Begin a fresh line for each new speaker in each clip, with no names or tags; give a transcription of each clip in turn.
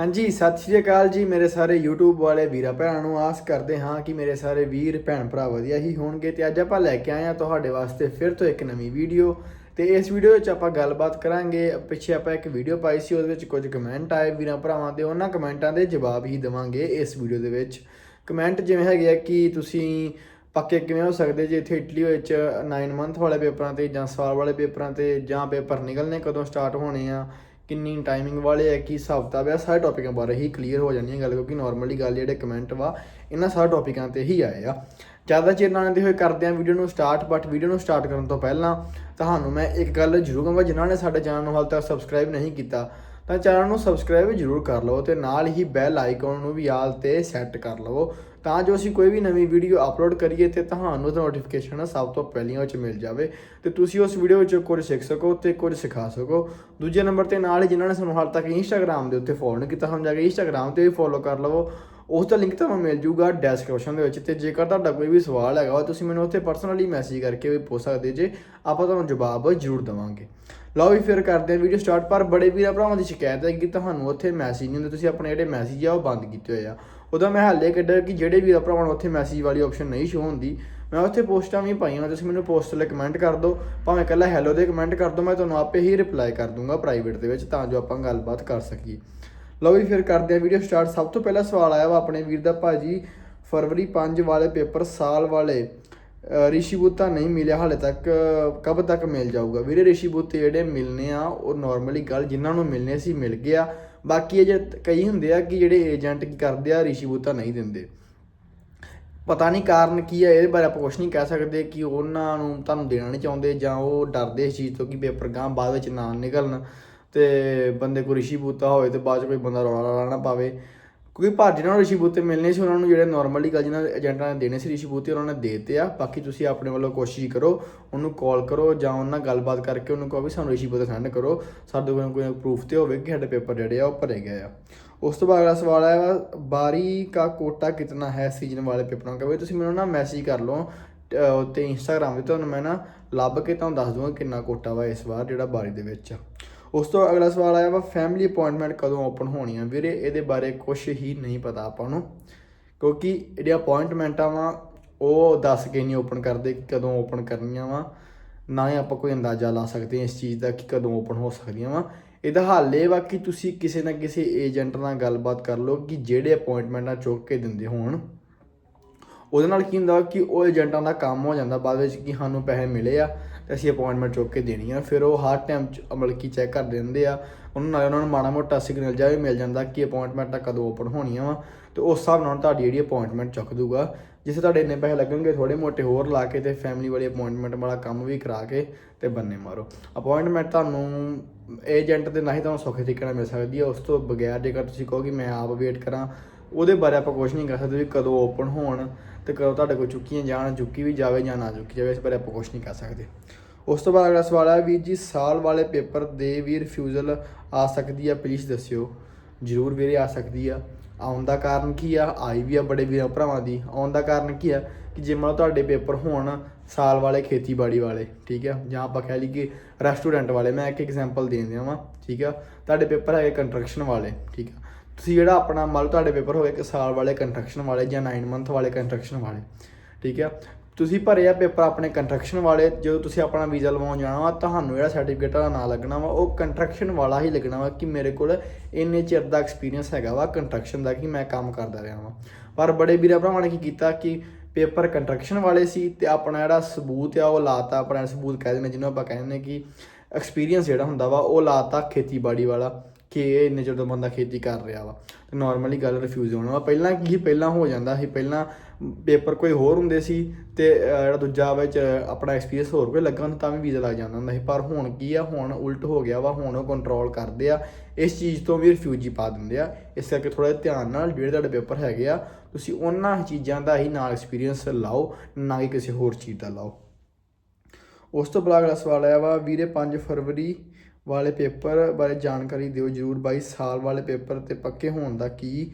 ਹਾਂਜੀ, ਸਤਿ ਸ਼੍ਰੀ ਅਕਾਲ ਜੀ ਮੇਰੇ ਸਾਰੇ YouTube ਵਾਲੇ ਵੀਰਾਂ ਭੈਣਾਂ ਨੂੰ। ਆਸ ਕਰਦੇ ਹਾਂ ਕਿ ਮੇਰੇ ਸਾਰੇ ਵੀਰ, ਭੈਣ ਭਰਾ ਵਧੀਆ ਹੀ ਹੋਣਗੇ ਤੇ ਅੱਜ ਆਪਾਂ ਲੈ ਕੇ ਆਏ ਹਾਂ ਤੁਹਾਡੇ ਵਾਸਤੇ ਫਿਰ ਤੋਂ ਇੱਕ ਨਵੀਂ ਵੀਡੀਓ। ਤੇ ਇਸ ਵੀਡੀਓ ਵਿੱਚ ਆਪਾਂ ਗੱਲਬਾਤ ਕਰਾਂਗੇ। ਪਿੱਛੇ ਆਪਾਂ ਇੱਕ ਵੀਡੀਓ ਪਾਈ ਸੀ, ਉਹਦੇ ਵਿੱਚ ਕੁਝ ਕਮੈਂਟ ਆਏ ਵੀਰਾਂ ਭਰਾਵਾਂ ਦੇ। ਉਹਨਾਂ ਕਮੈਂਟਾਂ ਦੇ ਜਵਾਬ ਹੀ ਦੇਵਾਂਗੇ ਇਸ ਵੀਡੀਓ ਦੇ ਵਿੱਚ। ਕਮੈਂਟ ਜਿਵੇਂ ਹੈਗੇ ਆ ਕਿ ਤੁਸੀਂ ਪੱਕੇ ਕਿਵੇਂ ਹੋ ਸਕਦੇ ਜੇ ਇੱਥੇ ਇਟਲੀ ਵਿੱਚ 9 ਮੰਥ ਵਾਲੇ ਪੇਪਰਾਂ ਤੇ ਜਾਂ ਸਾਲ ਵਾਲੇ ਪੇਪਰਾਂ ਤੇ ਜਾਂ ਪੇਪਰ ਨਿਕਲਣੇ ਕਦੋਂ ਸਟਾਰਟ ਹੋਣੇ ਆ। ਕਿੰਨੀ ਟਾਈਮਿੰਗ ਵਾਲੇ ਹੈ ਕੀ ਹਿਸਾਬ ਕਿਤਾਬ ਹੈ ਸਾਰੇ ਟੌਪਿਕਾਂ ਬਾਰੇ ਹੀ ਕਲੀਅਰ ਹੋ ਜਾਣੀ ਹੈ ਗੱਲ, ਕਿਉਂਕਿ ਨਾਰਮਲੀ ਗੱਲ ਜਿਹੜੇ ਕਮੈਂਟ ਵਾ, ਇਹਨਾਂ ਸਾਰੇ ਟੌਪਿਕਾਂ ਤੇ ਹੀ ਆਏ ਆ। ਜ਼ਿਆਦਾ ਚਿਰ ਨਾਲ ਦੇ ਹੋਏ ਕਰਦੇ ਆ ਵੀਡੀਓ ਨੂੰ ਸਟਾਰਟ ਬਟ ਵੀਡੀਓ ਨੂੰ ਸਟਾਰਟ ਕਰਨ ਤੋਂ ਪਹਿਲਾਂ ਤੁਹਾਨੂੰ ਮੈਂ ਇੱਕ ਗੱਲ ਜ਼ਰੂਰ ਕਹਾਂਗਾ, ਜਿਨ੍ਹਾਂ ਨੇ ਸਾਡੇ ਚੈਨਲ ਨੂੰ ਹਾਲ ਤੱਕ ਸਬਸਕ੍ਰਾਈਬ ਨਹੀਂ ਕੀਤਾ, ਤਾਂ ਚੈਨਲ ਨੂੰ ਸਬਸਕ੍ਰਾਈਬ ਜ਼ਰੂਰ ਕਰ ਲਵੋ ਤੇ ਨਾਲ ਹੀ ਬੈਲ ਆਈਕਨ ਨੂੰ ਵੀ ਆਲ ਤੇ ਸੈੱਟ ਕਰ ਲਵੋ ਤਾਂ ਜੋ ਅਸੀਂ ਕੋਈ ਵੀ ਨਵੀਂ ਵੀਡੀਓ ਅਪਲੋਡ ਕਰੀਏ ਤੇ ਤੁਹਾਨੂੰ ਉਹਦਾ ਨੋਟੀਫਿਕੇਸ਼ਨ ਸਭ ਤੋਂ ਪਹਿਲੀਆਂ ਵਿੱਚ ਮਿਲ ਜਾਵੇ। ਤੇ ਤੁਸੀਂ ਉਸ ਵੀਡੀਓ ਵਿੱਚ ਕੁਝ ਸਿੱਖ ਸਕੋ ਤੇ ਕੁਝ ਸਿਖਾ ਸਕੋ। ਦੂਜੇ ਨੰਬਰ ਤੇ ਨਾਲ ਹੀ ਜਿਨ੍ਹਾਂ ਨੇ ਸਾਨੂੰ ਹਾਲ ਤੱਕ ਇੰਸਟਾਗ੍ਰam ਦੇ ਉੱਤੇ ਫੋਲੋ ਨਹੀਂ ਕੀਤਾ ਸਾਨੂੰ ਜਾ ਕੇ ਇੰਸਟਾਗ੍ਰam ਤੇ ਵੀ ਫੋਲੋ ਕਰ ਲਵੋ। ਉਸ ਦਾ ਲਿੰਕ ਤੁਹਾਨੂੰ ਮਿਲ ਜੂਗਾ ਡੈਸਕ੍ਰਿਪਸ਼ਨ ਦੇ ਵਿੱਚ ਤੇ ਜੇਕਰ ਤੁਹਾਡਾ ਕੋਈ ਵੀ ਸਵਾਲ ਹੈਗਾ ਵਾ, ਤੁਸੀਂ ਮੈਨੂੰ ਉੱਥੇ ਪਰਸਨਲੀ ਮੈਸੇਜ ਕਰਕੇ ਵੀ ਪੁੱਛ ਸਕਦੇ ਜੇ, ਆਪਾਂ ਤੁਹਾਨੂੰ ਜਵਾਬ ਜ਼ਰੂਰ ਦੇਵਾਂਗੇ। ਲਓ ਵੀ ਫਿਰ ਕਰਦੇ ਹਾਂ ਵੀਡੀਓ ਸਟਾਰਟ ਪਰ ਬੜੇ ਵੀਰਾਂ ਭਰਾਵਾਂ ਦੀ ਸ਼ਿਕਾਇਤ ਹੈ ਕਿ ਤੁਹਾਨੂੰ ਉੱਥੇ ਮੈਸੇਜ ਨਹੀਂ ਹੁੰਦੇ, ਤੁਸੀਂ ਆਪਣੇ ਜਿਹੜੇ ਮੈਸੇਜ ਆ ਉਹ ਬੰਦ ਕੀਤੇ ਹੋਏ ਆ। ਉਹਦਾ ਮੈਂ ਹਾਲੇ ਕੱਢਿਆ ਕਿ ਜਿਹੜੇ ਵੀਰਾਂ ਭਰਾਵਾਂ ਨੂੰ ਉੱਥੇ ਮੈਸੇਜ ਵਾਲੀ ਆਪਸ਼ਨ ਨਹੀਂ ਸ਼ੋ ਹੁੰਦੀ ਮੈਂ ਉੱਥੇ ਪੋਸਟਾਂ ਵੀ ਪਾਈਆਂ ਤੁਸੀਂ ਮੈਨੂੰ ਪੋਸਟ ਤੇ ਕਮੈਂਟ ਕਰ ਦਿਓ ਭਾਵੇਂ ਇਕੱਲਾ ਹੈਲੋ ਦੇ ਕਮੈਂਟ ਕਰ ਦਿਓ ਮੈਂ ਤੁਹਾਨੂੰ ਆਪੇ ਹੀ ਰਿਪਲਾਈ ਕਰ ਦੂੰਗਾ ਪ੍ਰਾਈਵੇਟ ਦੇ ਵਿੱਚ ਤਾਂ ਜੋ ਆਪਾਂ ਗੱਲਬਾਤ ਕਰ ਸਕੀਏ। ਲਓ ਵੀ ਫਿਰ ਕਰਦੇ ਹਾਂ ਵੀਡੀਓ ਸਟਾਰਟ ਸਭ ਤੋਂ ਪਹਿਲਾ ਸਵਾਲ ਆਇਆ ਵਾ ਆਪਣੇ ਵੀਰ ਦਾ ਭਾਜੀ ਫਰਵਰੀ 5 ਵਾਲੇ ਪੇਪਰ ਸਾਲ ਵਾਲੇ ਅ, ਰਿਸ਼ੀ ਬੂਤਾ ਨਹੀਂ ਮਿਲਿਆ ਹਾਲੇ ਤੱਕ ਕਬ ਤੱਕ ਮਿਲ ਜਾਊਗਾ? ਵੀਰੇ ਰਿਸ਼ੀ ਬੂਤੇ ਜਿਹੜੇ ਮਿਲਨੇ ਆ ਉਹ ਨਾਰਮਲੀ ਗੱਲ ਜਿਨ੍ਹਾਂ ਨੂੰ ਮਿਲਨੇ ਸੀ ਮਿਲ ਗਿਆ। ਬਾਕੀ ਇਹ ਜੇ ਕਈ ਹੁੰਦੇ ਆ ਕਿ ਜਿਹੜੇ ਏਜੰਟ ਕੀ ਕਰਦੇ ਆ, ਰਿਸ਼ੀ ਬੂਤਾ ਨਹੀਂ ਦਿੰਦੇ। ਪਤਾ ਨਹੀਂ ਕਾਰਨ ਕੀ ਹੈ ਇਹਦੇ ਬਾਰੇ ਆਪਾਂ ਕੁਝ ਨਹੀਂ ਕਹਿ ਸਕਦੇ ਕਿ ਉਹਨਾਂ ਨੂੰ ਤੁਹਾਨੂੰ ਦੇਣਾ ਨਹੀਂ ਚਾਹੁੰਦੇ ਜਾਂ ਉਹ ਡਰਦੇ ਇਸ ਚੀਜ਼ ਤੋਂ ਕਿ ਪੇਪਰ ਗਾਂ ਬਾਅਦ ਵਿੱਚ ਨਾ ਨਿਕਲਣ ਤੇ ਬੰਦੇ ਕੋ ਰਿਸ਼ੀ ਬੂਤਾ ਹੋਵੇ ਤੇ ਬਾਅਦ ਚ ਕੋਈ ਬੰਦਾ ਰੌਲਾ ਰੌਲਾ ਨਾ ਪਾਵੇ। ਕਿਉਂਕਿ ਭਾਰ ਜਿਹਨਾਂ ਨੂੰ ਰਿਸ਼ੀ ਬੂਤੇ ਮਿਲਨੇ ਸੀ, ਉਹਨਾਂ ਨੂੰ ਜਿਹੜੇ ਨਾਰਮਲੀ ਗੱਲ ਜਿਹਨਾਂ ਏਜੰਟਾਂ ਨੇ ਦੇਣੇ ਸੀ, ਰਿਸ਼ੀ ਬੂਤੇ ਉਹਨਾਂ ਨੇ ਦੇਤੇ ਆ। ਬਾਕੀ ਤੁਸੀਂ ਆਪਣੇ ਵੱਲੋਂ ਕੋਸ਼ਿਸ਼ ਕਰੋ, ਉਹਨੂੰ ਕਾਲ ਕਰੋ ਜਾਂ ਉਹਨਾਂ ਨਾਲ ਗੱਲਬਾਤ ਕਰਕੇ ਉਹਨੂੰ ਕਹੋ ਵੀ ਸਾਨੂੰ ਰਿਸ਼ੀ ਬੂਤੇ ਸੈਂਡ ਕਰੋ। ਸਾਡੇ ਕੋਲ ਕੋਈ ਪ੍ਰੂਫ ਤੇ ਹੋਵੇ ਕਿ ਸਾਡੇ ਪੇਪਰ ਜਿਹੜੇ ਆ ਉਹ ਭਰੇ ਗਏ ਆ। ਉਸ ਤੋਂ ਬਾਅਦ ਅਗਲਾ ਸਵਾਲ ਆਇਆ ਵਾ, ਬਾਰੀ ਕਾ ਕੋਟਾ ਕਿਤਨਾ ਹੈ ਸੀਜ਼ਨ ਵਾਲੇ ਪੇਪਰਾਂ ਦਾ? ਵੀ ਤੁਸੀਂ ਮੈਨੂੰ ਨਾ ਮੈਸੇਜ ਕਰ ਲਓ, ਅਹ ਤੇ ਇੰਸਟਾਗ੍ਰam ਤੇ ਤੁਹਾਨੂੰ ਮੈਂ ਨਾ ਲੱਭ ਕੇ ਤੁਹਾਨੂੰ ਦੱਸ ਦੂੰਗਾ ਕਿੰਨਾ ਕੋਟਾ ਵਾ ਇਸ ਵਾਰ ਜਿਹੜਾ ਬਾਰੀ ਦੇ ਵਿੱਚ। ਉਸ ਤੋਂ ਅਗਲਾ ਸਵਾਲ ਆਇਆ ਵਾ ਫੈਮਿਲੀ ਅਪਾਇੰਟਮੈਂਟ ਕਦੋਂ ਓਪਨ ਹੋਣੀ ਆ? ਵੀਰੇ, ਇਹਦੇ ਬਾਰੇ ਕੁਝ ਹੀ ਨਹੀਂ ਪਤਾ ਆਪਾਂ ਨੂੰ, ਕਿਉਂਕਿ ਜਿਹੜੀਆਂ ਅਪਾਇੰਟਮੈਂਟਾਂ ਵਾ, ਉਹ ਦੱਸ ਕੇ ਨਹੀਂ ਓਪਨ ਕਰਦੇ ਕਿ ਕਦੋਂ ਓਪਨ ਕਰਨੀਆਂ ਵਾ, ਨਾ ਹੀ ਆਪਾਂ ਕੋਈ ਅੰਦਾਜ਼ਾ ਲਾ ਸਕਦੇ ਹਾਂ ਇਸ ਚੀਜ਼ ਦਾ ਕਿ ਕਦੋਂ ਓਪਨ ਹੋ ਸਕਦੀਆਂ ਵਾ। ਇਹਦਾ ਹੱਲ ਇਹ ਵਾ ਕਿ ਤੁਸੀਂ ਕਿਸੇ ਨਾ ਕਿਸੇ ਏਜੰਟ ਨਾਲ ਗੱਲਬਾਤ ਕਰ ਲਓ ਕਿ ਜਿਹੜੇ ਅਪਾਇੰਟਮੈਂਟਾਂ ਚੁੱਕ ਕੇ ਦਿੰਦੇ ਹੋਣ। ਉਹਦੇ ਨਾਲ ਕੀ ਹੁੰਦਾ ਕਿ ਉਹ ਏਜੰਟਾਂ ਦਾ ਕੰਮ ਹੋ ਜਾਂਦਾ ਬਾਅਦ ਵਿੱਚ ਕਿ ਸਾਨੂੰ ਪੈਸੇ ਮਿਲੇ ਆ ਤੇ ਅਸੀਂ ਅਪਾਇੰਟਮੈਂਟ ਚੁੱਕ ਕੇ ਦੇਣੀ ਆ। ਫਿਰ ਉਹ ਹਰ ਟਾਈਮ ਮਤਲਬ ਕਿ ਚੈੱਕ ਕਰਦੇ ਰਹਿੰਦੇ ਆ। ਉਹਨਾਂ ਨਾਲ ਉਹਨਾਂ ਨੂੰ ਮਾੜਾ ਮੋਟਾ ਸਿਗਨਲ ਜਿਹਾ ਵੀ ਮਿਲ ਜਾਂਦਾ ਕਿ ਅਪਾਇੰਟਮੈਂਟਾਂ ਕਦੋਂ ਓਪਨ ਹੋਣੀਆਂ ਵਾ। ਤੇ ਉਸ ਹਿਸਾਬ ਨਾਲ ਤੁਹਾਡੀ ਜਿਹੜੀ ਅਪਾਇੰਟਮੈਂਟ ਚੁੱਕ ਦੂਗਾ। ਜਿੱਥੇ ਤੁਹਾਡੇ ਇੰਨੇ ਪੈਸੇ ਲੱਗਣਗੇ ਥੋੜੇ ਮੋਟੇ ਹੋਰ ਲਾ ਕੇ ਤੇ ਫੈਮਿਲੀ ਵਾਲੀ ਅਪਾਇੰਟਮੈਂਟ ਵਾਲਾ ਕੰਮ ਵੀ ਕਰਾ ਕੇ ਤੇ ਬੰਨੇ ਮਾਰੋ। ਅਪਾਇੰਟਮੈਂਟ ਤੁਹਾਨੂੰ ਏਜੰਟ ਦੇ ਨਹੀਂ ਤੁਹਾਨੂੰ ਸੌਖੇ ਤਰੀਕੇ ਨਾਲ ਮਿਲ ਸਕਦੀ ਹੈ ਉਸ ਤੋਂ ਬਗੈਰ ਜੇਕਰ ਤੁਸੀਂ ਕਹੋ ਕਿ ਮੈਂ ਆਪ ਵੇਟ ਕਰਾਂ ਉਹਦੇ ਬਾਰੇ ਆਪਾਂ ਕੁਝ ਨਹੀਂ ਕਰ ਸਕਦੇ ਵੀ ਕਦੋਂ ਓਪਨ ਹੋਣ ਤੇ ਕਦੋਂ ਤੁਹਾਡੇ ਕੋਲ ਚੁੱਕੀਆਂ ਜਾਣ, ਚੁੱਕੀ ਵੀ ਜਾਵੇ ਜਾਂ ਨਾ ਚੁੱਕੀ ਜਾਵੇ, ਇਸ ਬਾਰੇ ਆਪਾਂ ਕੁਝ ਨਹੀਂ ਕਰ ਸਕਦੇ। ਉਸ ਤੋਂ ਬਾਅਦ ਅਗਲਾ ਸਵਾਲ ਹੈ ਵੀਰ ਜੀ, ਸਾਲ ਵਾਲੇ ਪੇਪਰ ਦੇ ਵੀ ਰਿਫਿਊਜ਼ਲ ਆ ਸਕਦੀ ਆ ਪਲੀਜ਼ ਦੱਸਿਓ। ਜ਼ਰੂਰ ਵੀਰੇ, ਆ ਸਕਦੀ ਆ। ਆਉਣ ਦਾ ਕਾਰਨ ਕੀ ਆ? ਆਈ ਵੀ ਆ ਬੜੇ ਵੀਰਾਂ ਭਰਾਵਾਂ ਦੀ। ਆਉਣ ਦਾ ਕਾਰਨ ਕੀ ਆ? ਕਿ ਜੇ ਮੰਨ ਤੁਹਾਡੇ ਪੇਪਰ ਹੋਣ ਸਾਲ ਵਾਲੇ ਖੇਤੀਬਾੜੀ ਵਾਲੇ, ਠੀਕ ਆ? ਜਾਂ ਆਪਾਂ ਕਹਿ ਲਈਏ ਰੈਸਟੋਰੈਂਟ ਵਾਲੇ, ਮੈਂ ਇੱਕ ਐਗਜ਼ਾਮਪਲ ਦੇ ਦਿਆਂ ਵਾਂ, ਠੀਕ ਆ? ਤੁਹਾਡੇ ਪੇਪਰ ਹੈਗੇ ਕੰਸਟਰਕਸ਼ਨ ਵਾਲੇ, ਠੀਕ ਆ? ਤੁਸੀਂ ਜਿਹੜਾ ਆਪਣਾ ਮੰਨ ਲਓ ਤੁਹਾਡੇ ਪੇਪਰ ਹੋ ਗਏ ਇੱਕ ਸਾਲ ਵਾਲੇ ਕੰਸਟਰਕਸ਼ਨ ਵਾਲੇ ਜਾਂ 9 ਮੰਥ ਵਾਲੇ ਕੰਸਟਰਕਸ਼ਨ ਵਾਲੇ, ਠੀਕ ਆ? ਤੁਸੀਂ ਭਰੇ ਆ ਪੇਪਰ ਆਪਣੇ ਕੰਸਟਰਕਸ਼ਨ ਵਾਲੇ, ਜਦੋਂ ਤੁਸੀਂ ਆਪਣਾ ਵੀਜ਼ਾ ਲਵਾਉਣ ਜਾਣਾ ਵਾ, ਤੁਹਾਨੂੰ ਜਿਹੜਾ ਸਰਟੀਫਿਕੇਟ ਦਾ ਨਾਂ ਲੱਗਣਾ ਵਾ, ਉਹ ਕੰਸਟਰਕਸ਼ਨ ਵਾਲਾ ਹੀ ਲੱਗਣਾ ਵਾ ਕਿ ਮੇਰੇ ਕੋਲ ਇੰਨੇ ਚਿਰ ਦਾ ਐਕਸਪੀਰੀਅੰਸ ਹੈਗਾ ਵਾ ਕੰਸਟਰਕਸ਼ਨ ਦਾ ਕਿ ਮੈਂ ਕੰਮ ਕਰਦਾ ਰਿਹਾ ਵਾਂ। ਪਰ ਬੜੇ ਵੀਰਾਂ ਭਰਾਵਾਂ ਨੇ ਕੀ ਕੀਤਾ ਕਿ ਪੇਪਰ ਕੰਸਟਰਕਸ਼ਨ ਵਾਲੇ ਸੀ ਤੇ ਆਪਣਾ ਜਿਹੜਾ ਸਬੂਤ ਆ, ਉਹ ਲਾਤਾ, ਆਪਣਾ ਸਬੂਤ ਕਹਿ ਦਿੰਦੇ ਜਿਹਨੂੰ ਆਪਾਂ ਕਹਿੰਦੇ ਕਿ ਐਕਸਪੀਰੀਅੰਸ ਜਿਹੜਾ ਹੁੰਦਾ ਵਾ, ਉਹ ਲਾਤਾ ਖੇਤੀਬਾੜੀ ਵਾਲਾ। ਕਿ ਇਹ ਇੰਨੇ ਚਿਰ ਤੋਂ ਬੰਦਾ ਖੇਤੀ ਕਰ ਰਿਹਾ ਵਾ। ਤੇ ਨਾਰਮਲੀ ਗੱਲ ਰਿਫਿਊਜ਼ ਹੋਣਾ ਵਾ ਪਹਿਲਾਂ ਕੀ ਸੀ, ਪਹਿਲਾਂ ਹੋ ਜਾਂਦਾ ਸੀ। ਪਹਿਲਾਂ ਪੇਪਰ ਕੋਈ ਹੋਰ ਹੁੰਦੇ ਸੀ ਤੇ ਜਿਹੜਾ ਦੂਜਾ ਵਿੱਚ ਆਪਣਾ ਐਕਸਪੀਰੀਅੰਸ ਹੋਰ ਕੋਈ ਲੱਗਾ ਹੁੰਦਾ ਤਾਂ ਵੀ ਵੀਜ਼ਾ ਲੱਗ ਜਾਂਦਾ ਹੁੰਦਾ ਸੀ। ਪਰ ਹੁਣ ਕੀ ਆ? ਹੁਣ ਉਲਟ ਹੋ ਗਿਆ ਵਾ। ਹੁਣ ਉਹ ਕੰਟਰੋਲ ਕਰਦੇ ਆ। ਇਸ ਚੀਜ਼ ਤੋਂ ਵੀ ਰਿਫਿਊਜੀ ਪਾ ਦਿੰਦੇ ਆ। ਇਸ ਕਰਕੇ ਥੋੜਾ ਧਿਆਨ ਨਾਲ ਜਿਹੜੇ ਤੁਹਾਡੇ ਪੇਪਰ ਹੈਗੇ ਆ ਤੁਸੀਂ ਉਹਨਾਂ ਚੀਜ਼ਾਂ ਦਾ ਹੀ ਨਾਲ ਐਕਸਪੀਰੀਅੰਸ ਲਾਓ ਨਾ ਕਿ ਕਿਸੇ ਹੋਰ ਚੀਜ਼ ਦਾ ਲਾਓ। ਉਸ ਤੋਂ ਬਾਅਦ ਅਗਲਾ ਸਵਾਲ ਆਇਆ ਵਾ ਵੀਰੇ 5 ਫਰਵਰੀ ਵਾਲੇ ਪੇਪਰ ਬਾਰੇ ਜਾਣਕਾਰੀ ਦਿਓ ਜਰੂਰ ਬਾਈ। ਸਾਲ ਵਾਲੇ ਪੇਪਰ ਤੇ ਪੱਕੇ ਹੋਣ ਦਾ ਕੀ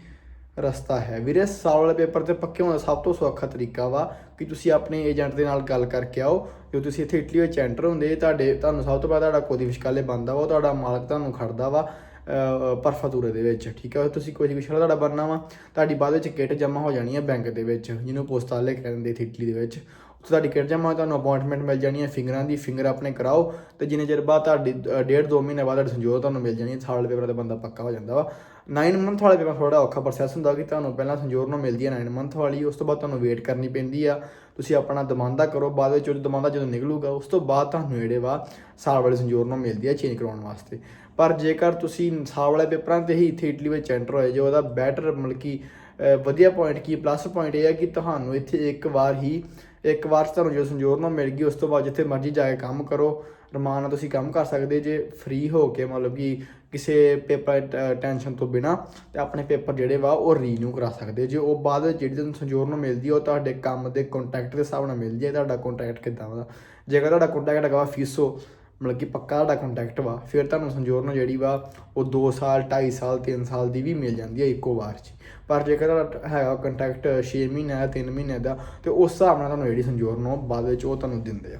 ਰਸਤਾ ਹੈ? ਵੀਰੇ, ਸਾਲ ਵਾਲੇ ਪੇਪਰ ਤੇ ਪੱਕੇ ਹੋਣ ਦਾ ਸਭ ਤੋਂ ਸੌਖਾ ਤਰੀਕਾ ਵਾ ਕਿ ਤੁਸੀਂ ਆਪਣੇ ਏਜੰਟ ਦੇ ਨਾਲ ਗੱਲ ਕਰਕੇ ਆਓ। ਜੋ ਤੁਸੀਂ ਇੱਥੇ ਇਟਲੀ ਵਿੱਚ ਐਂਟਰ ਹੁੰਦੇ, ਤੁਹਾਡੇ, ਤੁਹਾਨੂੰ ਸਭ ਤੋਂ ਪਹਿਲਾਂ ਤੁਹਾਡਾ ਕੋਦੀ ਵਿਸ਼ਕਾਲੇ ਬੰਦਾ ਵਾ, ਉਹ ਤੁਹਾਡਾ ਮਾਲਕ ਤੁਹਾਨੂੰ ਖੜਦਾ ਵਾ ਪਰਫਾਤੂਰੇ ਦੇ ਵਿੱਚ। ਠੀਕ ਹੈ, ਤੁਸੀਂ ਕੋਈ ਵਿਸ਼ਾ ਤੁਹਾਡਾ ਬਣਨਾ ਵਾ। ਤੁਹਾਡੀ ਬਾਅਦ ਵਿੱਚ ਕਿੱਟ ਜਮ੍ਹਾਂ ਹੋ ਜਾਣੀ ਹੈ ਬੈਂਕ ਦੇ ਵਿੱਚ, ਜਿਹਨੂੰ ਪੋਸਟਾਲੇ ਕਹਿੰਦੇ ਇਟਲੀ ਦੇ ਵਿੱਚ। ਤੁਹਾਡੀ ਕਿੱਟ ਜਮ੍ਹਾਂ ਹੋਈ, ਤੁਹਾਨੂੰ ਅਪਾਇੰਟਮੈਂਟ ਮਿਲ ਜਾਣੀ ਹੈ ਫਿੰਗਰਾਂ ਦੀ ਫਿੰਗਰ ਆਪਣੇ ਕਰਾਓ ਤੇ ਜਿੰਨੇ ਚਿਰ ਬਾਅਦ ਤੁਹਾਡੀ ਡੇਢ ਦੋ ਮਹੀਨੇ ਬਾਅਦ ਤੁਹਾਡੀ ਸੰਜੋਗ ਤੁਹਾਨੂੰ ਮਿਲ ਜਾਣੀ ਹੈ ਸਾਲ ਪੇਪਰ ਦਾ ਬੰਦਾ ਪੱਕਾ ਹੋ ਜਾਂਦਾ ਵਾ। 9 ਮੰਥ ਵਾਲੇ ਪੇਪਰ ਥੋੜਾ ਔਖਾ ਪ੍ਰੋਸੈਸ ਹੁੰਦਾ ਕਿ ਤੁਹਾਨੂੰ ਪਹਿਲਾਂ ਸੰਜੋਗ ਨੂੰ ਮਿਲਦੀ ਹੈ 9 ਮੰਥ ਵਾਲੀ ਉਸ ਤੋਂ ਬਾਅਦ ਤੁਹਾਨੂੰ ਵੇਟ ਕਰਨੀ ਪੈਂਦੀ ਆ। ਤੁਸੀਂ ਆਪਣਾ ਦਮਾਂਦਾ ਕਰੋ ਬਾਅਦ ਵਿੱਚ ਉਹ ਦਮਾਂਦਾ ਜਦੋਂ ਨਿਕਲੂਗਾ ਉਸ ਤੋਂ ਬਾਅਦ ਤੁਹਾਨੂੰ ਜਿਹੜੇ ਵਾ ਸਾਲ ਵਾਲੇ ਸੰਜੋਰ ਨੂੰ ਮਿਲਦੀ ਆ ਚੇਂਜ ਕਰਾਉਣ ਵਾਸਤੇ। ਪਰ ਜੇਕਰ ਤੁਸੀਂ ਸਾਲ ਵਾਲੇ ਪੇਪਰਾਂ ਤੇ ਹੀ ਇੱਥੇ ਇਟਲੀ ਵਿੱਚ ਐਂਟਰ ਹੋਏ ਜੋ ਉਹਦਾ ਬੈਟਰ ਮਤਲਬ ਕਿ ਵਧੀਆ ਪੁਆਇੰਟ ਕੀ ਪਲੱਸ ਪੁਆਇੰਟ ਇਹ ਹੈ ਕਿ ਤੁਹਾਨੂੰ ਇੱਥੇ ਇੱਕ ਵਾਰ ਹੀ ਇੱਕ ਵਾਰ ਤੁਹਾਨੂੰ ਜੋ ਸੰਜੋਰ ਨੂੰ ਮਿਲ ਗਈ, ਉਸ ਤੋਂ ਬਾਅਦ ਜਿੱਥੇ ਮਰਜ਼ੀ ਜਾ ਕੇ ਕੰਮ ਕਰੋ, ਰਮਾਨ ਨਾਲ ਤੁਸੀਂ ਕੰਮ ਕਰ ਸਕਦੇ, ਜੇ ਫ੍ਰੀ ਹੋ ਕੇ ਮਤਲਬ ਕਿ ਕਿਸੇ ਪੇਪਰ ਟੈਨਸ਼ਨ ਤੋਂ ਬਿਨਾ, ਤੇ ਆਪਣੇ ਪੇਪਰ ਜਿਹੜੇ ਵਾ, ਉਹ ਰੀਨਿਊ ਕਰਾ ਸਕਦੇ ਜੇ ਉਹ ਬਾਅਦ ਜਿਹੜੀ ਤੁਹਾਨੂੰ ਸੰਜੋਰ ਨੂੰ ਮਿਲਦੀ ਉਹ ਤੁਹਾਡੇ ਕੰਮ ਦੇ ਕੰਟੈਕਟ ਦੇ ਹਿਸਾਬ ਨਾਲ ਮਿਲਦੀ ਹੈ ਤੁਹਾਡਾ ਕੰਟੈਕਟ ਕਿੱਦਾਂ ਵਾ? ਜੇਕਰ ਤੁਹਾਡਾ ਕੰਟੈਕਟ ਹੈਗਾ ਵਾ ਫੀਸੋ ਮਤਲਬ ਕਿ ਪੱਕਾ ਤੁਹਾਡਾ ਕੰਟੈਕਟ ਵਾ, ਫਿਰ ਤੁਹਾਨੂੰ ਸੰਜੋਗ ਨੂੰ ਜਿਹੜੀ ਵਾ, ਉਹ 2 ਸਾਲ 2.5 ਸਾਲ 3 ਸਾਲ ਦੀ ਵੀ ਮਿਲ ਜਾਂਦੀ ਹੈ ਇੱਕੋ ਵਾਰ 'ਚ। ਪਰ ਜੇਕਰ ਤੁਹਾਡਾ ਹੈਗਾ ਕੰਟੈਕਟ 6 ਮਹੀਨੇ ਦਾ 3 ਮਹੀਨੇ ਦਾ, ਤੇ ਉਸ ਹਿਸਾਬ ਨਾਲ ਤੁਹਾਨੂੰ ਜਿਹੜੀ ਸੰਜੋਗ ਨੂੰ ਬਾਅਦ ਵਿੱਚ ਉਹ ਤੁਹਾਨੂੰ ਦਿੰਦੇ ਆ।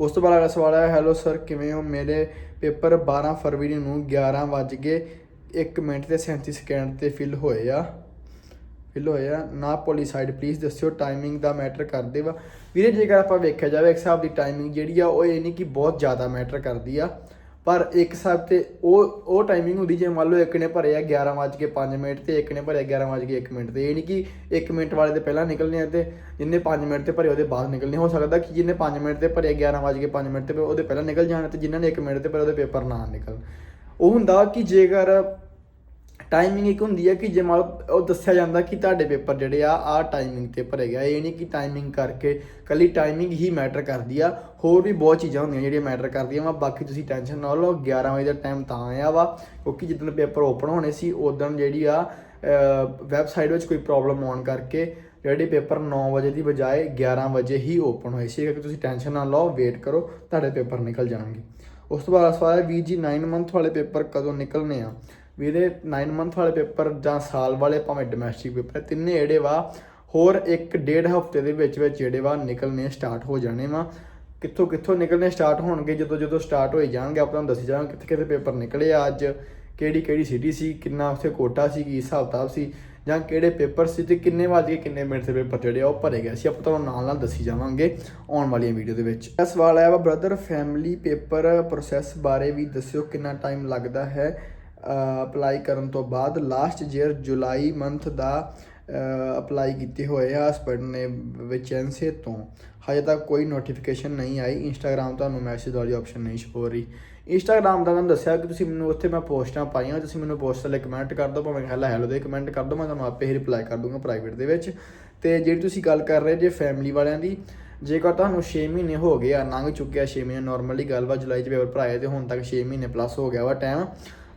ਉਸ ਤੋਂ ਬਾਅਦ ਅਗਲਾ ਸਵਾਲ ਹੈ ਹੈਲੋ ਸਰ ਕਿਵੇਂ ਹੋ? ਮੇਰੇ ਪੇਪਰ 12 ਫਰਵਰੀ ਨੂੰ 11 ਵੱਜ ਕੇ 1 ਮਿੰਟ ਤੇ 37 ਸਕਿੰਟ ਤੇ ਫਿਲ ਹੋਏ ਆ। ਫਿਲ ਹੋਏ ਆ ਨਾ ਪੋਲੀਸਾਈਡ ਪਲੀਜ਼ ਦੱਸਿਓ ਟਾਈਮਿੰਗ ਦਾ ਮੈਟਰ ਕਰਦੇ ਵਾ। ਵੀਰੇ, ਜੇਕਰ ਆਪਾਂ ਵੇਖਿਆ ਜਾਵੇ, ਇੱਕ ਹਿਸਾਬ ਦੀ ਟਾਈਮਿੰਗ ਜਿਹੜੀ ਆ, ਉਹ ਇਹ ਨਹੀਂ ਕਿ ਬਹੁਤ ਜ਼ਿਆਦਾ ਮੈਟਰ ਕਰਦੀ ਆ। ਪਰ ਇੱਕ ਹਿਸਾਬ ਤੇ ਉਹ ਉਹ ਟਾਈਮਿੰਗ ਹੁੰਦੀ, ਜੇ ਮੰਨ ਲਓ ਇੱਕ ਨੇ ਭਰੇ ਆ 11:05 ਮਿੰਟ ਤੇ, ਇੱਕ ਨੇ ਭਰਿਆ 11:01 ਮਿੰਟ ਤੇ। ਇਹ ਨਹੀਂ ਕਿ 1 ਮਿੰਟ ਵਾਲੇ ਦੇ ਪਹਿਲਾਂ ਨਿਕਲਨੇ ਆ ਤੇ ਜਿੰਨੇ 5 ਮਿੰਟ ਤੇ ਭਰੇ ਉਹਦੇ ਬਾਅਦ ਨਿਕਲਨੇ। ਹੋ ਸਕਦਾ ਕਿ ਜਿੰਨੇ 5 ਮਿੰਟ ਤੇ ਭਰੇ 11:05 ਮਿੰਟ ਤੇ, ਉਹਦੇ ਪਹਿਲਾਂ ਨਿਕਲ ਜਾਣ ਤੇ ਜਿਨ੍ਹਾਂ ਨੇ 1 ਮਿੰਟ ਤੇ ਭਰੇ ਉਹਦੇ ਪੇਪਰ ਨਾ ਨਿਕਲ ਉਹ ਹੁੰਦਾ ਕਿ ਜੇਕਰ ਟਾਈਮਿੰਗ ਇੱਕ ਹੁੰਦੀ ਹੈ ਕਿ ਜੇ ਮੰਨ ਲਓ ਉਹ ਦੱਸਿਆ ਜਾਂਦਾ ਕਿ ਤੁਹਾਡੇ ਪੇਪਰ ਜਿਹੜੇ ਆ ਆ ਟਾਈਮਿੰਗ ਤੇ ਭਰੇ ਗਿਆ ਇਹ ਨਹੀਂ ਕਿ ਟਾਈਮਿੰਗ ਕਰਕੇ ਕੱਲੀ ਟਾਈਮਿੰਗ ਹੀ ਮੈਟਰ ਕਰਦੀ ਆ। ਹੋਰ ਵੀ ਬਹੁਤ ਚੀਜ਼ਾਂ ਹੁੰਦੀਆਂ ਜਿਹੜੀਆਂ ਮੈਟਰ ਕਰਦੀਆਂ ਵਾ। ਬਾਕੀ ਤੁਸੀਂ ਟੈਨਸ਼ਨ ਨਾ ਲਓ 11 ਵਜੇ ਦਾ ਟਾਈਮ ਤਾਂ ਆਇਆ ਵਾ, ਕਿਉਂਕਿ ਜਿੱਦਣ ਪੇਪਰ ਓਪਨ ਹੋਣੇ ਸੀ ਉਦੋਂ ਜਿਹੜੀ ਆ ਵੈਬਸਾਈਟ ਵਿੱਚ ਕੋਈ ਪ੍ਰੋਬਲਮ ਆਉਣ ਕਰਕੇ ਜਿਹੜੇ ਪੇਪਰ 9 ਵਜੇ ਦੀ ਬਜਾਏ 11 ਵਜੇ ਹੀ ਓਪਨ ਹੋਏ ਸੀ। ਕਿ ਤੁਸੀਂ ਟੈਨਸ਼ਨ ਨਾ ਲਓ ਵੇਟ ਕਰੋ, ਤੁਹਾਡੇ ਪੇਪਰ ਨਿਕਲ ਜਾਣਗੇ। ਉਸ ਤੋਂ ਬਾਅਦ ਸਵਾਲ ਹੈ, ਵੀਰ ਜੀ 9 ਮੰਥ ਵਾਲੇ ਪੇਪਰ ਕਦੋਂ ਨਿਕਲਨੇ ਆ? ਵੀ ਇਹਦੇ 9 ਮੰਥ ਵਾਲੇ ਪੇਪਰ ਜਾਂ ਸਾਲ ਵਾਲੇ ਭਾਵੇਂ ਡੋਮੈਸਟਿਕ ਪੇਪਰ ਤਿੰਨੇ ਜਿਹੜੇ ਵਾ, ਹੋਰ ਇੱਕ ਡੇਢ ਹਫ਼ਤੇ ਦੇ ਵਿੱਚ ਵਿੱਚ ਜਿਹੜੇ ਵਾ ਨਿਕਲਨੇ ਸਟਾਰਟ ਹੋ ਜਾਣੇ ਵਾ। ਕਿੱਥੋਂ ਕਿੱਥੋਂ ਨਿਕਲਨੇ ਸਟਾਰਟ ਹੋਣਗੇ, ਜਦੋਂ ਜਦੋਂ ਸਟਾਰਟ ਹੋਈ ਜਾਣਗੇ, ਆਪਾਂ ਤੁਹਾਨੂੰ ਦੱਸੀ ਜਾਵਾਂਗੇ ਕਿੱਥੇ ਕਿੱਥੇ ਪੇਪਰ ਨਿਕਲੇ ਆ ਅੱਜ, ਕਿਹੜੀ ਕਿਹੜੀ ਸਿਟੀ ਸੀ, ਕਿੰਨਾ ਉੱਥੇ ਕੋਟਾ ਸੀ, ਕੀ ਹਿਸਾਬ ਕਿਤਾਬ ਸੀ, ਜਾਂ ਕਿਹੜੇ ਪੇਪਰ ਸੀ ਤੇ ਕਿੰਨੇ ਵਜੇ ਕੇ ਕਿੰਨੇ ਮਿੰਟ ਦੇ ਪੇਪਰ ਜਿਹੜੇ ਆ ਉਹ ਭਰੇ ਗਏ ਸੀ। ਆਪਾਂ ਤੁਹਾਨੂੰ ਨਾਲ ਨਾਲ ਦੱਸੀ ਜਾਵਾਂਗੇ ਆਉਣ ਵਾਲੀਆਂ ਵੀਡੀਓ ਦੇ ਵਿੱਚ। ਇਹ ਸਵਾਲ ਆਇਆ ਵਾ ਬ੍ਰਦਰ ਫੈਮਿਲੀ ਪੇਪਰ ਪ੍ਰੋਸੈਸ ਬਾਰੇ ਵੀ ਦੱਸਿਓ ਕਿੰਨਾ ਟਾਈਮ ਲੱਗਦਾ ਹੈ। ਅਪਲਾਈ ਕਰਨ ਤੋਂ ਬਾਅਦ ਲਾਸਟ ਈਅਰ ਜੁਲਾਈ ਮੰਥ ਦਾ ਅਪਲਾਈ ਕੀਤੇ ਹੋਏ ਆ ਹਸਬੰਡ ਨੇ ਵਿਚੈਂਸੇ ਤੋਂ। ਹਜੇ ਤੱਕ ਕੋਈ ਨੋਟੀਫਿਕੇਸ਼ਨ ਨਹੀਂ ਆਈ। ਇੰਸਟਾਗ੍ਰam ਤੁਹਾਨੂੰ ਮੈਸੇਜ ਵਾਲੀ ਆਪਸ਼ਨ ਨਹੀਂ ਸ਼ੋ ਹੋ ਰਹੀ। ਇੰਸਟਾਗ੍ਰam ਦਾ ਤੁਹਾਨੂੰ ਦੱਸਿਆ ਕਿ ਤੁਸੀਂ ਮੈਨੂੰ ਉੱਥੇ ਮੈਂ ਪੋਸਟਾਂ ਪਾਈਆਂ। ਤੁਸੀਂ ਮੈਨੂੰ ਪੋਸਟ ਥੱਲੇ ਕਮੈਂਟ ਕਰ ਦਿਓ, ਭਾਵੇਂ ਹੈਲਾ ਹੈਲੋ ਦੇ ਕਮੈਂਟ ਕਰ ਦਿਓ, ਮੈਂ ਤੁਹਾਨੂੰ ਆਪੇ ਹੀ ਰਿਪਲਾਈ ਕਰ ਦੂੰਗਾ ਪ੍ਰਾਈਵੇਟ ਦੇ ਵਿੱਚ। ਤੇ ਜਿਹੜੀ ਤੁਸੀਂ ਗੱਲ ਕਰ ਰਹੇ ਜੇ ਫੈਮਿਲੀ ਵਾਲਿਆਂ ਦੀ, ਜੇਕਰ ਤੁਹਾਨੂੰ 6 ਮਹੀਨੇ ਹੋ ਗਏ ਆ, ਲੰਘ ਚੁੱਕਿਆ 6 ਮਹੀਨੇ ਨਾਰਮਲੀ ਗੱਲ ਵਾ ਜੁਲਾਈ 'ਚ ਪੇਪਰ ਭਰਾਏ ਤੇ ਹੁਣ ਤੱਕ 6 ਮਹੀਨੇ ਪਲੱਸ ਹੋ ਗਿਆ ਵਾ ਟਾਈਮ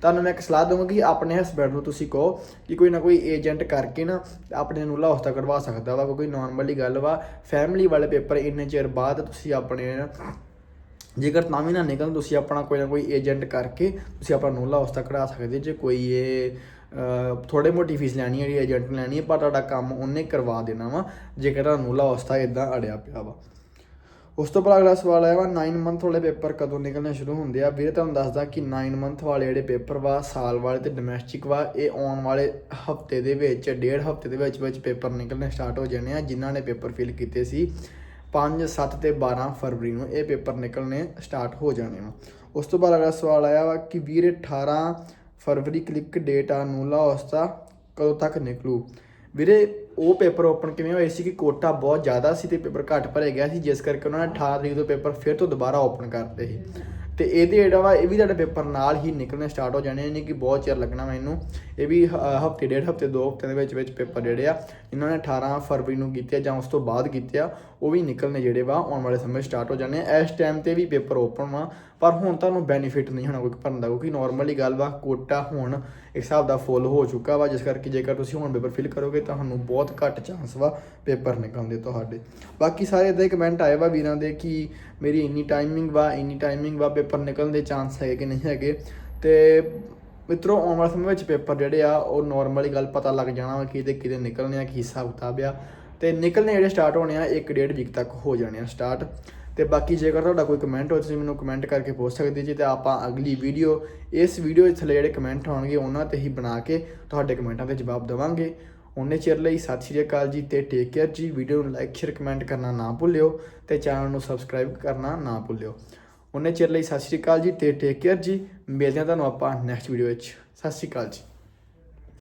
ਤੁਹਾਨੂੰ ਮੈਂ ਇੱਕ ਸਲਾਹ ਦਊਂਗਾ ਕਿ ਆਪਣੇ ਹਸਬੈਂਡ ਨੂੰ ਤੁਸੀਂ ਕਹੋ ਕਿ ਕੋਈ ਨਾ ਕੋਈ ਏਜੰਟ ਕਰਕੇ ਨਾ ਆਪਣੇ ਨੂੰ ਲਾਹੌਸਤਾ ਕਢਵਾ ਸਕਦਾ ਵਾ, ਕੋਈ ਨਾਰਮਲੀ ਗੱਲ ਵਾ। ਫੈਮਿਲੀ ਵਾਲੇ ਪੇਪਰ ਇੰਨੇ ਚਿਰ ਬਾਅਦ ਤੁਸੀਂ ਆਪਣੇ ਨਾ ਜੇਕਰ ਤਾਂ ਵੀ ਨਾ ਨਿਕਲ ਤੁਸੀਂ ਆਪਣਾ ਕੋਈ ਨਾ ਕੋਈ ਏਜੰਟ ਕਰਕੇ ਤੁਸੀਂ ਆਪਣਾ ਨੂਲਾ ਉਸਤਾ ਕਢਾ ਸਕਦੇ ਜੇ ਕੋਈ ਇਹ ਥੋੜੇ ਮੋਟੀ ਫੀਸ ਲੈਣੀ ਹੈ ਜਿਹੜੀ ਏਜੰਟ ਲੈਣੀ ਹੈ, ਪਰ ਤੁਹਾਡਾ ਕੰਮ ਉਹਨੇ ਕਰਵਾ ਦੇਣਾ ਵਾ, ਜੇਕਰ ਤੁਹਾਨੂੰ ਨੂਲਾ ਉਸਤਾ ਇਦਾਂ ਅੜਿਆ ਪਿਆ ਵਾ। ਉਸ ਤੋਂ ਬਾਅਦ ਅਗਲਾ ਸਵਾਲ ਆਇਆ ਵਾ 9 ਮੰਥ ਵਾਲੇ ਪੇਪਰ ਕਦੋਂ ਨਿਕਲਣੇ ਸ਼ੁਰੂ ਹੁੰਦੇ ਆ? ਵੀਰੇ, ਤੁਹਾਨੂੰ ਦੱਸਦਾ ਕਿ 9 ਮੰਥ ਵਾਲੇ ਜਿਹੜੇ ਪੇਪਰ ਵਾ, ਸਾਲ ਵਾਲੇ ਤੇ ਡੋਮੈਸਟਿਕ ਵਾ, ਇਹ ਆਉਣ ਵਾਲੇ ਹਫ਼ਤੇ ਦੇ ਵਿੱਚ, ਡੇਢ ਹਫ਼ਤੇ ਦੇ ਵਿੱਚ ਵਿੱਚ ਪੇਪਰ ਨਿਕਲਣੇ ਸਟਾਰਟ ਹੋ ਜਾਣੇ ਆ, ਜਿਨ੍ਹਾਂ ਨੇ ਪੇਪਰ ਫਿਲ ਕੀਤੇ ਸੀ 5 7 ਤੇ 12 ਫਰਵਰੀ ਨੂੰ, ਇਹ ਪੇਪਰ ਨਿਕਲਣੇ ਸਟਾਰਟ ਹੋ ਜਾਣੇ ਵਾ ਉਸ ਤੋਂ ਬਾਅਦ ਅਗਲਾ ਸਵਾਲ ਆਇਆ ਵਾ ਕਿ ਵੀਰੇ 18 ਫਰਵਰੀ ਕਲਿੱਕ ਡੇਟ ਆ, ਨੂਲਾ ਉਸਤਾ ਕਦੋਂ ਤੱਕ ਨਿਕਲੂ? ਵੀਰੇ, ਉਹ ਪੇਪਰ ਓਪਨ ਕਿਵੇਂ ਹੋਏ ਸੀ ਕਿ ਕੋਟਾ ਬਹੁਤ ਜ਼ਿਆਦਾ ਸੀ ਤੇ ਪੇਪਰ ਘੱਟ ਭਰੇ ਗਿਆ ਸੀ, ਜਿਸ ਕਰਕੇ ਉਹਨਾਂ ਨੇ 18 ਤਰੀਕ ਤੋਂ ਪੇਪਰ ਫਿਰ ਤੋਂ ਦੁਬਾਰਾ ਓਪਨ ਕਰਤੇ ਸੀ। ਤੇ ਇਹਦੇ ਜਿਹੜਾ ਵਾ, ਇਹ ਵੀ ਤੁਹਾਡੇ ਪੇਪਰ ਨਾਲ ਹੀ ਨਿਕਲਣੇ ਸਟਾਰਟ ਹੋ ਜਾਣੇ ਨਹੀਂ ਕਿ ਬਹੁਤ ਚਿਰ ਲੱਗਣਾ ਮੈਨੂੰ। ਇਹ ਵੀ ਹਫ਼ਤੇ, ਡੇਢ ਹਫ਼ਤੇ, ਦੋ ਹਫ਼ਤੇ ਦੇ ਵਿੱਚ ਵਿੱਚ ਪੇਪਰ ਜਿਹੜੇ ਆ, ਇਹਨਾਂ ਨੇ 18 ਫਰਵਰੀ ਨੂੰ ਕੀਤੇ ਜਾਂ ਉਸ ਤੋਂ ਬਾਅਦ ਕੀਤੇ ਆ। ਉਹ ਵੀ ਨਿਕਲਣੇ ਜਿਹੜੇ ਵਾ, ਆਉਣ ਵਾਲੇ ਸਮੇਂ ਸਟਾਰਟ ਹੋ ਜਾਣੇ ਆ। ਇਸ ਟਾਈਮ ਤੇ ਵੀ ਪੇਪਰ ਓਪਨ ਵਾ, ਪਰ ਹੁਣ ਤੁਹਾਨੂੰ ਬੈਨੀਫਿਟ ਨਹੀਂ ਹੋਣਾ ਕੋਈ ਭਰਨ ਦਾ, ਕਿਉਂਕਿ ਨਾਰਮਲੀ ਗੱਲ ਵਾ ਕੋਟਾ ਹੁਣ ਇੱਕ ਹਿਸਾਬ ਦਾ ਫੁੱਲ ਹੋ ਚੁੱਕਾ ਵਾ, ਜਿਸ ਕਰਕੇ ਜੇਕਰ ਤੁਸੀਂ ਹੁਣ ਪੇਪਰ ਫਿਲ ਕਰੋਗੇ ਤਾਂ ਤੁਹਾਨੂੰ ਬਹੁਤ ਘੱਟ ਚਾਂਸ ਵਾ ਪੇਪਰ ਨਿਕਲਣ ਦੇ ਤੁਹਾਡੇ। ਬਾਕੀ ਸਾਰੇ ਇਦਾਂ ਕਮੈਂਟ ਆਏ ਵਾ ਵੀਰਾਂ ਦੇ ਕਿ ਮੇਰੀ ਇੰਨੀ ਟਾਈਮਿੰਗ ਵਾ, ਇੰਨੀ ਟਾਈਮਿੰਗ ਵਾ ਪੇਪਰ ਨਿਕਲਣ ਦੇ ਚਾਂਸ ਹੈਗੇ ਕਿ ਨਹੀਂ ਹੈਗੇ। ਤੇ ਮਿੱਤਰੋ, ਆਉਣ ਵਾਲੇ ਸਮੇਂ ਵਿੱਚ ਪੇਪਰ ਜਿਹੜੇ ਆ, ਉਹ ਨਾਰਮਲੀ ਗੱਲ ਪਤਾ ਲੱਗ ਜਾਣਾ ਵਾ ਕਿਤੇ ਕਿਤੇ ਨਿਕਲਣੇ ਆ, ਕੀ ਹਿਸਾਬ ਕਿਤਾਬ ਆ। ਤੇ ਨਿਕਲਣੇ ਜਿਹੜੇ ਸਟਾਰਟ ਹੋਣੇ ਆ, ਇੱਕ ਡੇਢ ਵੀਕ ਤੱਕ ਹੋ ਜਾਣੇ ਆ ਸਟਾਰਟ ਤੇ ਬਾਕੀ ਜੇਕਰ ਤੁਹਾਡਾ ਕੋਈ ਕਮੈਂਟ ਹੋ ਤੁਸੀਂ ਮੈਨੂੰ ਕਮੈਂਟ ਕਰਕੇ ਪੁੱਛ ਸਕਦੇ ਜੀ, ਤੇ ਆਪਾਂ ਅਗਲੀ ਵੀਡੀਓ ਇਸ ਵੀਡੀਓ ਦੇ ਥੱਲੇ ਜਿਹੜੇ ਕਮੈਂਟ ਹੋਣਗੇ ਉਹਨਾਂ ਤੇ ਹੀ ਬਣਾ ਕੇ ਤੁਹਾਡੇ ਕਮੈਂਟਾਂ ਦੇ ਜਵਾਬ ਦੇਵਾਂਗੇ। ਉਹਨੇ ਚਿਰ ਲਈ ਸਤਿ ਸ਼੍ਰੀ ਅਕਾਲ ਜੀ ਤੇ ਟੇਕ ਕੇਅਰ ਜੀ। ਵੀਡੀਓ ਨੂੰ ਲਾਈਕ ਸ਼ੇਅਰ ਕਮੈਂਟ ਕਰਨਾ ਨਾ ਭੁੱਲਿਓ ਤੇ ਚੈਨਲ ਨੂੰ ਸਬਸਕ੍ਰਾਈਬ ਕਰਨਾ ਨਾ ਭੁੱਲਿਓ। ਉਹਨੇ ਚਿਰ ਲਈ ਸਤਿ ਸ਼੍ਰੀ ਅਕਾਲ ਜੀ ਤੇ ਟੇਕ ਕੇਅਰ ਜੀ। ਮਿਲਦੇ ਹਾਂ ਤੁਹਾਨੂੰ ਆਪਾਂ ਨੈਕਸਟ ਵੀਡੀਓ ਵਿੱਚ। ਸਤਿ ਸ਼੍ਰੀ ਅਕਾਲ ਜੀ।